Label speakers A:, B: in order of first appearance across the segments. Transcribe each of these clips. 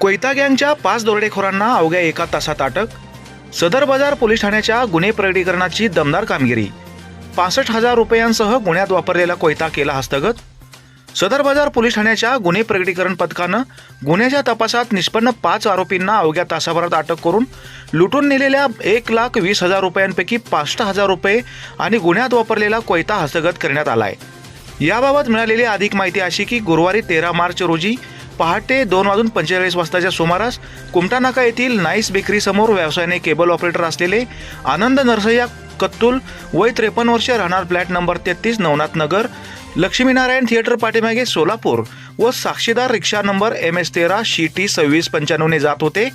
A: कोयता गँगच्या पाच दरोडेखोरांना अवघ्या एका तासात अटक? सदर बाजार पोलीस ठाण्याच्या गुन्हे प्रगटीकरणाची दमदार कामगिरी. पासष्ट हजार रुपयांसह गुन्ह्यात वापरलेला कोयता केला हस्तगत? सदर बाजार पोलीस ठाण्याच्या गुन्हे प्रगटीकरण पथकानं गुन्ह्याच्या तपासात निष्पन्न पाच आरोपींना अवघ्या तासाभरात अटक करून लुटून नेलेल्या एक लाख वीस हजार रुपयांपैकी पासष्ट हजार रुपये आणि गुन्ह्यात वापरलेला कोयता हस्तगत करण्यात आलाय. याबाबत मिळालेली अधिक माहिती अशी की गुरुवारी तेरा मार्च रोजी पहाटे दोन वाजून पंचेचाळीस वाजताच्या सुमारास कुमटानाका येथील नाईस बेकरी समोर व्यवसायाने केबल ऑपरेटर असलेले आनंद नरसय्या कत्तुल वय त्रेपन्न वर्ष राहणार फ्लॅट नंबर तेहतीस नवनाथ नगर लक्ष्मीनारायण थिएटर पाठीमागे सोलापूर व साक्षीदार रिक्षा नंबर एम एस तेरा शी टी सव्वीस पंच्याण्णवने जात होते.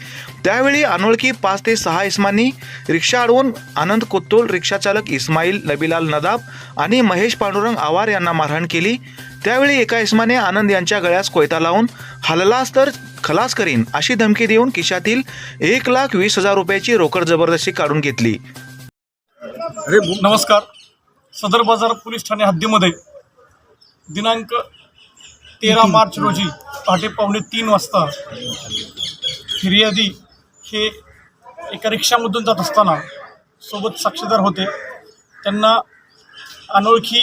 A: त्यावेळी अनोळखी पाच ते सहा इस्मांनी रिक्षा अडवून आनंद कोत्तोल रिक्षाचालक इस्माईल नबीलाल नदाब आणि महेश पांडुरंग आवार यांना मारहाण केली. त्यावेळी एका इस्माने आनंद यांच्या गळ्यास कोयता लावून हललास तर खलास करीन अशी धमकी देऊन खिशातील एक लाख वीस हजार रुपयाची रोकड जबरदस्ती काढून घेतली.
B: अरे नमस्कार. सदर बाजार पोलीस ठाणे हद्दीमध्ये दिनांक तेरा मार्च रोजी पहाटे पावणे तीन वाजता फिर्यादी हे एका रिक्षामधून जात असताना सोबत साक्षीदार होते. त्यांना अनोळखी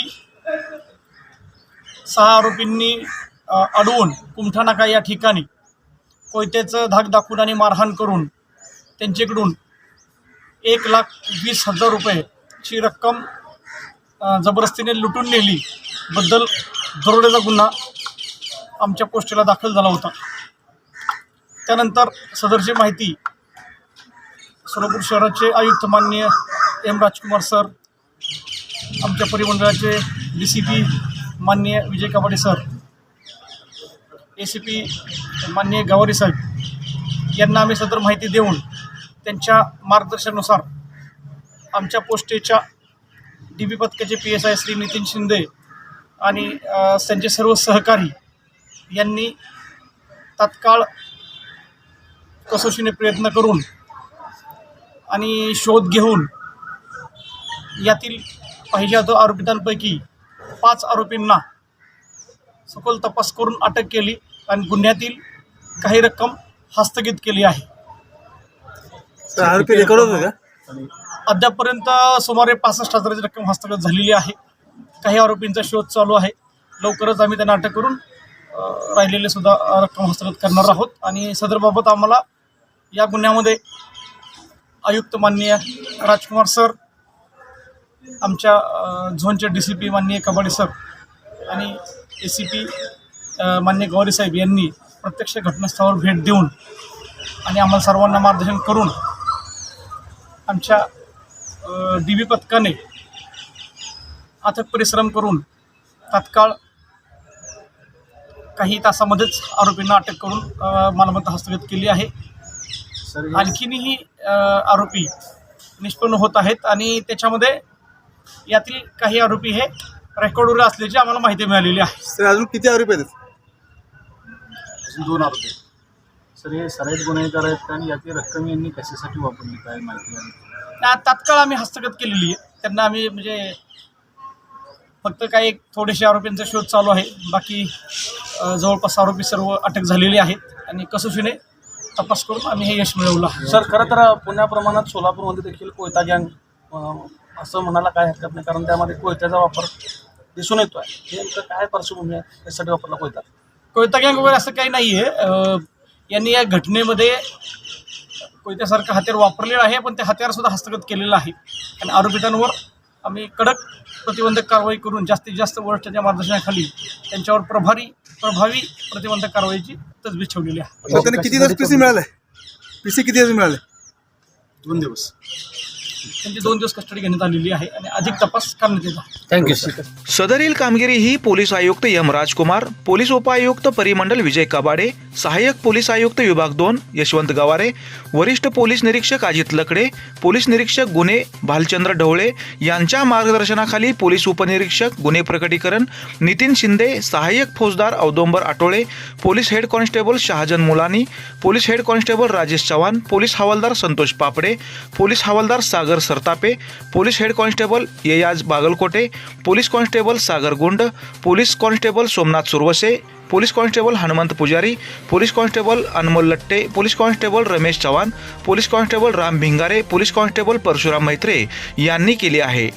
B: सहा आरोपींनी अडवून कुमठा नाका या ठिकाणी कोयत्याचं धाक दाखवून आणि मारहाण करून त्यांच्याकडून एक लाख वीस हजार रुपयेची रक्कम जबरदस्तीने लुटून नेली. बद्दल दरोड्याचा गुन्हा आमच्या पोस्टेला दाखल झाला होता. त्यानंतर सदरची माहिती सोलापूर शहराचे आयुक्त माननीय एम राजकुमार सर आमच्या परिमंडळाचे डी सी पी माननीय Vijay Kabade sir A C P माननीय गवारी साहेब यांना आम्ही सदर माहिती देऊन त्यांच्या मार्गदर्शनानुसार आमच्या पोस्टेच्या डी बी पथकाचे P S I Shri Nitin Shinde आणि त्यांचे सर्व सहकारी यांनी तात्काळ कसोशीने प्रयत्न करून आणि शोध घेऊन यातील पाहिजे तो आरोपितांपैकी पाच आरोपींना सखोल तपास करून अटक केली आणि गुन्ह्यातील काही रक्कम हस्तगित केली आहे.
C: आरोपी
B: अद्यापपर्यंत सुमारे पासष्ट हजाराची रक्कम हस्तगत झालेली आहे. काही आरोपींचा शोध चालू आहे. लवकरच आम्ही त्यांना अटक करून राहिलेले सुद्धा रक्कम हस्तगत करणार आहोत. आणि सदरबाबत आम्हाला या गुन्ह्यामध्ये आयुक्त माननीय राजकुमार सर आमच्या झोनचे डी सी पी माननीय कबाडी सर आणि ए सी पी मान्य गौरी साहेब यांनी प्रत्यक्ष घटनास्थळावर भेट देऊन आणि आम्हाला सर्वांना मार्गदर्शन करून आमच्या डी बी पथकाने अथक परिश्रम करून तात्काळ काही तासामध्येच आरोपींना अटक करून मालमत्ता हस्तगत केली आहे. आणखीनही आरोपी निष्पन्न होत आहेत आणि त्याच्यामध्ये यातील काही आरोपी हे रेकॉर्डवर असल्याची आम्हाला माहिती मिळालेली आहे.
C: सर अजून किती आरोपी आहेत?
D: अजून दोन आरोपी सर हे सराईत गुन्हेगार आहेत आणि याची रक्कम यांनी कशासाठी वापरली काय माहिती आहे?
B: तात्काळ आम्ही हस्तगत केलेली आहे. त्यांना आम्ही म्हणजे फक्त काही थोडेसे आरोपींचा शोध चालू आहे. बाकी जवळपास आरोपी सर्व अटक झालेले आहेत. आणि कसोशीने तपास करून आम्ही हे यश मिळवलं
D: सर खरं तर पुण्याप्रमाणात सोलापूरमध्ये देखील कोयता गँग असं म्हणायला काय हरकत नाही. कारण त्यामध्ये कोयत्याचा वापर दिसून येतो आहे हे नेमकं काय पार्श्वभूमी आहे? त्यासाठी वापरला कोयता.
B: कोयता गँग वगैरे असं काही नाही आहे यांनी या घटनेमध्ये कोयत्यासारखं हत्यार वापरलेलं आहे. पण ते हत्यारसुद्धा हस्तगत केलेलं आहे. आणि आरोपितांवर आम्ही कडक प्रतिबंधक कारवाई करून जास्तीत जास्त वरिष्ठांच्या मार्गदर्शनाखाली त्यांच्यावर प्रभारी प्रभावी प्रतिबंधक कारवाईची तजवीज ठेवलेली आहे.
C: त्यांना किती दिवस पीसी मिळाले पीसी किती दिवस मिळाले
D: दोन दिवस.
B: त्यांची दोन दिवस कस्टडी घेण्यात आलेली आहे आणि अधिक तपास करण्यात येत. आहे
D: थँक्यू सर
A: सदरील कामगिरी ही पोलीस आयुक्त एम राजकुमार पोलीस उपायुक्त परिमंडल विजय कबाडे सहाय्यक पोलीस आयुक्त विभाग दोन यशवंत गवारे वरिष्ठ पोलीस निरीक्षक अजित लकडे पोलीस निरीक्षक गुन्हे भालचंद्र ढवळे यांच्या मार्गदर्शनाखाली पोलीस उपनिरीक्षक गुन्हे प्रकटीकरण नितीन शिंदे सहाय्यक फौजदार Audumbar Atole police head constable Shahajan Mulani police head constable Rajesh Chavan police हवालदार संतोष पापडे पोलीस हवालदार Sagar Sartape police head constable Yeyaj Bagalkote police constable Sagar Gund police constable Somnath Suravase police constable Hanumant Pujari police constable Anmol Latte police constable Ramesh Chavan police constable Ram Bhingare police constable Parshuram Maitre यांनी केली आहे.